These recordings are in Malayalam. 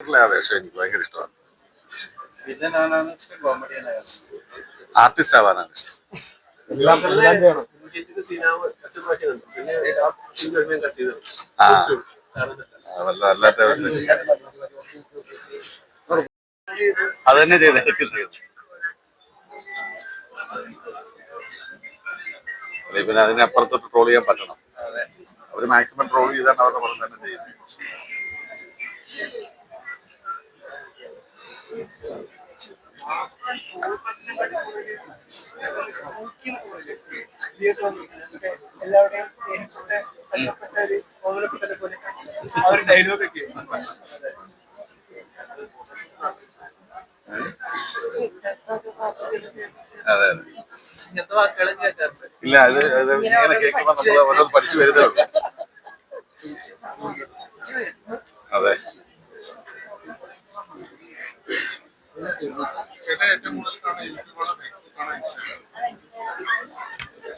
ആ വേഷം എനിക്ക് ഭയങ്കര ഇഷ്ടമാണ്. വില്ലനാണ് ഇഷ്ടം കോമഡിയാണ് ആർട്ടിസ്റ്റ് ആവാനാണ് ഇഷ്ടം. ആ വല്ല അത് തന്നെ ചെയ്ത് പിന്നെ അതിനപ്പുറത്തോട്ട് ട്രോൾ ചെയ്യാൻ പറ്റണം. അവർ മാക്സിമം ട്രോൾ ചെയ്താണ് അവരുടെ പുറത്ത് തന്നെ ചെയ്യുന്നത്. എല്ലാവരുടെയും കഷ്ടപ്പെട്ട ഒരു കോമലപ്പെട്ട പോലെ ആ ഒരു ഡയലോഗൊക്കെ അതെ. ഇല്ല അത് അത് ഇങ്ങനെ കേൾക്കുമ്പോ നമ്മൾ ഓരോന്ന് പഠിച്ചു വരുന്നേ ഉള്ളൂ. അതെ.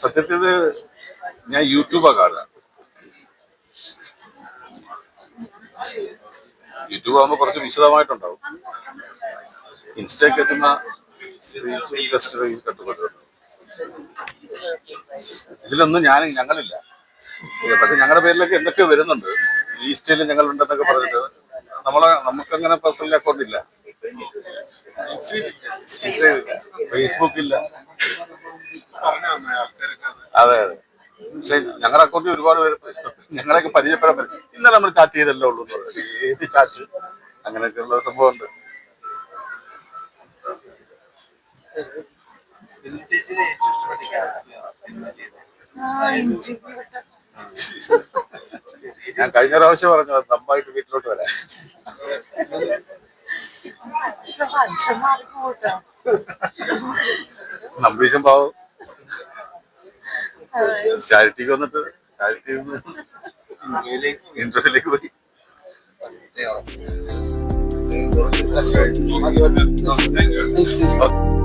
സത്യത്തിൽ ഞാൻ യൂട്യൂബാ കാണുക. യൂട്യൂബ് ആകുമ്പോൾ കുറച്ച് വിശദമായിട്ടുണ്ടാവും. ഇൻസ്റ്റയൊക്കെ എത്തുന്ന ഇതിലൊന്നും ഞാൻ ഞങ്ങളില്ല. പക്ഷെ ഞങ്ങളുടെ പേരിലൊക്കെ എന്തൊക്കെ വരുന്നുണ്ട്. ഈസ്റ്റേലും ഞങ്ങൾ ഉണ്ടെന്നൊക്കെ പറഞ്ഞിട്ട് നമ്മളെ നമുക്കങ്ങനെ പേഴ്സണൽ അക്കൗണ്ട് ഇല്ല. ഫേസ്ബുക്ക് ഇല്ല അതെ അതെ. പക്ഷെ ഞങ്ങളുടെ അക്കൗണ്ടിൽ ഒരുപാട് പേര് ഞങ്ങളെയൊക്കെ പരിചയപ്പെടാൻ പറ്റും. ഇന്നലെ നമ്മൾ ചാറ്റ് ചെയ്തല്ലേ ഉള്ളൂ ഏത് ചാറ്റ് അങ്ങനെയൊക്കെയുള്ള സംഭവമുണ്ട്. സംഭവം ഉണ്ട് ഞാൻ കഴിഞ്ഞ പ്രാവശ്യം പറഞ്ഞു തമ്പായിട്ട് വീട്ടിലോട്ട് വരാൻ നമ്പീശം പാവം ചാരിറ്റിക്ക് വന്നിട്ട് ചാരിറ്റി ഇന്റർവ്യൂലേക്ക് പോയി. Please, please.